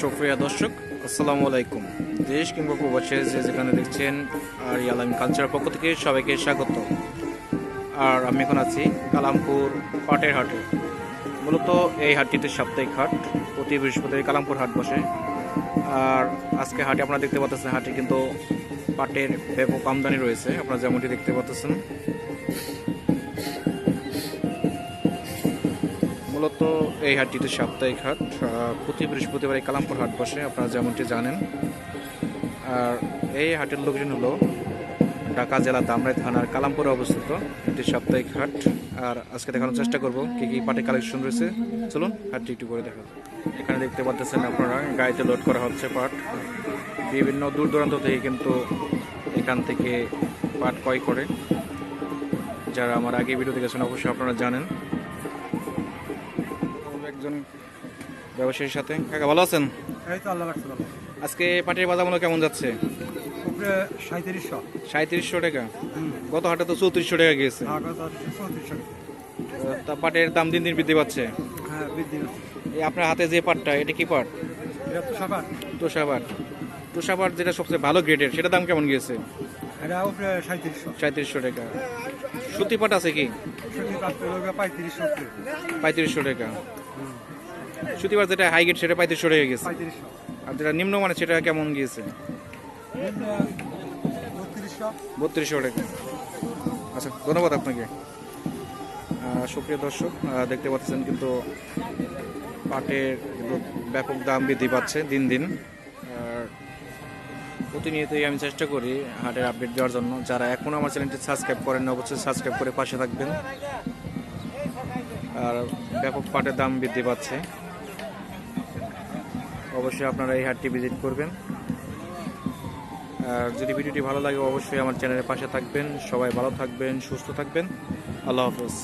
সুপ্রিয়া দর্শক, আসসালামু আলাইকুম। দেশ কিংবা প্রবাসে যে যেখানে দেখছেন আর ইয়ালাম কালচার পক্ষ থেকে সবাইকে স্বাগত। আর আমি এখন আছি কালামপুর পাটের হাটে। মূলত এই হাটটিতে সাপ্তাহিক হাট, প্রতি বৃহস্পতিবার কালামপুর হাট বসে। আর আজকে হাটে আপনারা দেখতে পাচ্ছেন, হাটে কিন্তু পাটের ব্যাপক আমদানি রয়েছে। আপনারা যেমনটি দেখতে পাচ্ছেন মূলত এই হাটটিতে সাপ্তাহিক হাট। প্রতি বৃহস্পতিবার এই কালামপুর হাট বসে, আপনারা যেমনটি জানেন। আর এই হাটের লোকজন হলো ঢাকা জেলা দামরাই থানার কালামপুরে অবস্থিত এটি সাপ্তাহিক হাট। আর আজকে দেখানোর চেষ্টা করব কি কি পাটের কালেকশন রয়েছে। চলুন হাটটি একটু করে দেখা এখানে দেখতে পাচ্ছেন আপনারা, গাড়িতে লোড করা হচ্ছে পাট। বিভিন্ন দূর দূরান্ত থেকে কিন্তু এখান থেকে পাট ক্রয় করে। যারা আমার আগে ভিডিও দেখেছেন, অবশ্যই আপনারা জানেন। একজন ব্যবসায়ীর সাথে। কাকা ভালো আছেন? এই তো আল্লাহ রাখছে ভালো। আজকে পাটের বাজার মূল্য কেমন যাচ্ছে? উপরে সাঁত্রিশশো সাঁত্রিশশো টাকা? গত হাটে তো চৌত্রিশশো টাকা গিয়েছে। তা পাটের দাম দিন দিন বৃদ্ধি পাচ্ছে? হ্যাঁ বৃদ্ধি হচ্ছে। এই আপনার হাতে যে পাটটা এটা কি পাট? এটা তো সবার তোষাপাট তোষাপাট যেটা সবচেয়ে ভালো গ্রেডের সেটা দাম কেমন গিয়েছে? এটা উপরে সাঁত্রিশশো সাঁত্রিশশো টাকা। সুতি পাট আছে কি? লোক পঁয়ত্রিশশো। পঁয়ত্রিশশো টাকা। পাট যেটা হাই গ্রেড সেটা পঁয়ত্রিশশো টাকা গেছে। আর যেটা নিম্ন মানে সেটা কেমন গিয়েছে? বত্রিশশো। টাকা। আচ্ছা ধন্যবাদ আপনাকে। সুপ্রিয় দর্শক দেখতে পাচ্ছেন কিন্তু পাটের ব্যাপক দাম বৃদ্ধি পাচ্ছে দিন দিন। আর প্রতিনিয়তই আমি চেষ্টা করি হাটের আপডেট দেওয়ার জন্য। যারা এখনও আমার চ্যানেলটি সাবস্ক্রাইব করেন অবশ্যই সাবস্ক্রাইব করে পাশে থাকবেন। আর ব্যাপক পাটের দাম বৃদ্ধি পাচ্ছে। অবশ্যই আপনারা এই হাটটি ভিজিট করবেন। আর যদি ভিডিওটি ভালো লাগে, অবশ্যই আমার চ্যানেলের পাশে থাকবেন। সবাই ভালো থাকবেন, সুস্থ থাকবেন। আল্লাহ হাফেজ।